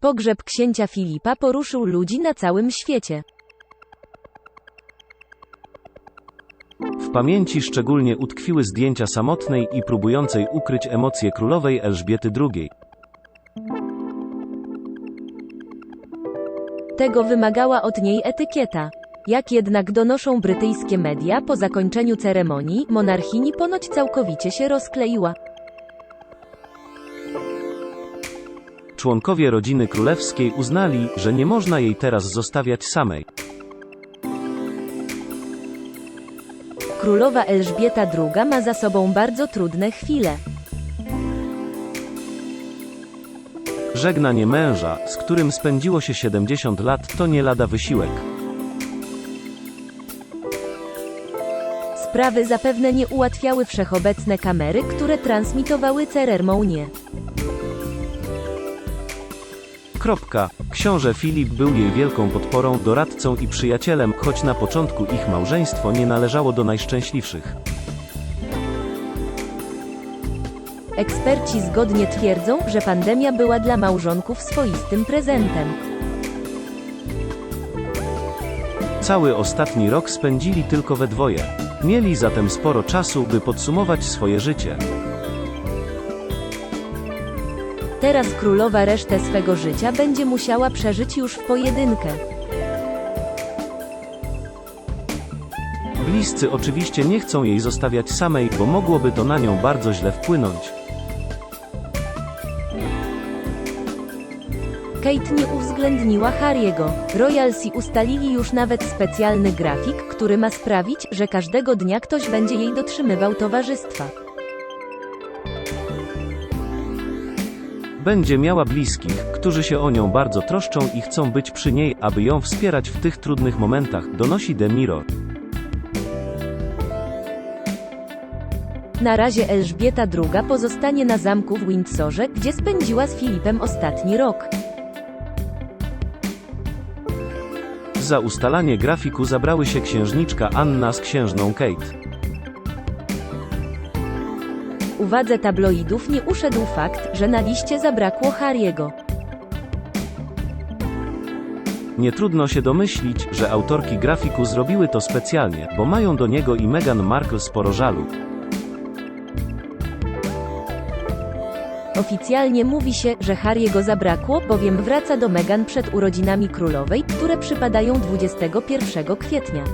Pogrzeb księcia Filipa poruszył ludzi na całym świecie. W pamięci szczególnie utkwiły zdjęcia samotnej i próbującej ukryć emocje królowej Elżbiety II. Tego wymagała od niej etykieta. Jak jednak donoszą brytyjskie media, po zakończeniu ceremonii, monarchini ponoć całkowicie się rozkleiła. Członkowie rodziny królewskiej uznali, że nie można jej teraz zostawiać samej. Królowa Elżbieta II ma za sobą bardzo trudne chwile. Żegnanie męża, z którym spędziło się 70 lat, to nie lada wysiłek. Sprawy zapewne nie ułatwiały wszechobecne kamery, które transmitowały ceremonię. Kropka. Książę Filip był jej wielką podporą, doradcą i przyjacielem, choć na początku ich małżeństwo nie należało do najszczęśliwszych. Eksperci zgodnie twierdzą, że pandemia była dla małżonków swoistym prezentem. Cały ostatni rok spędzili tylko we dwoje. Mieli zatem sporo czasu, by podsumować swoje życie. Teraz królowa resztę swego życia będzie musiała przeżyć już w pojedynkę. Bliscy oczywiście nie chcą jej zostawiać samej, bo mogłoby to na nią bardzo źle wpłynąć. Kate nie uwzględniła Harry'ego. Royalsi ustalili już nawet specjalny grafik, który ma sprawić, że każdego dnia ktoś będzie jej dotrzymywał towarzystwa. Będzie miała bliskich, którzy się o nią bardzo troszczą i chcą być przy niej, aby ją wspierać w tych trudnych momentach, donosi The Mirror. Na razie Elżbieta II pozostanie na zamku w Windsorze, gdzie spędziła z Filipem ostatni rok. Za ustalanie grafiku zabrały się księżniczka Anna z księżną Kate. Uwadze tabloidów nie uszedł fakt, że na liście zabrakło Harry'ego. Nie trudno się domyślić, że autorki grafiku zrobiły to specjalnie, bo mają do niego i Meghan Markle sporo żalu. Oficjalnie mówi się, że Harry'ego zabrakło, bowiem wraca do Meghan przed urodzinami królowej, które przypadają 21 kwietnia.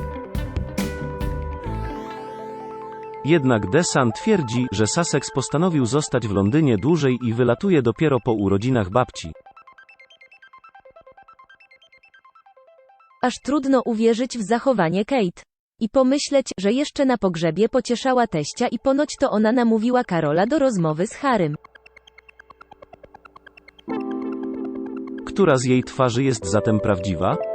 Jednak The Sun twierdzi, że Sussex postanowił zostać w Londynie dłużej i wylatuje dopiero po urodzinach babci. Aż trudno uwierzyć w zachowanie Kate. I pomyśleć, że jeszcze na pogrzebie pocieszała teścia i ponoć to ona namówiła Karola do rozmowy z Harrym. Która z jej twarzy jest zatem prawdziwa?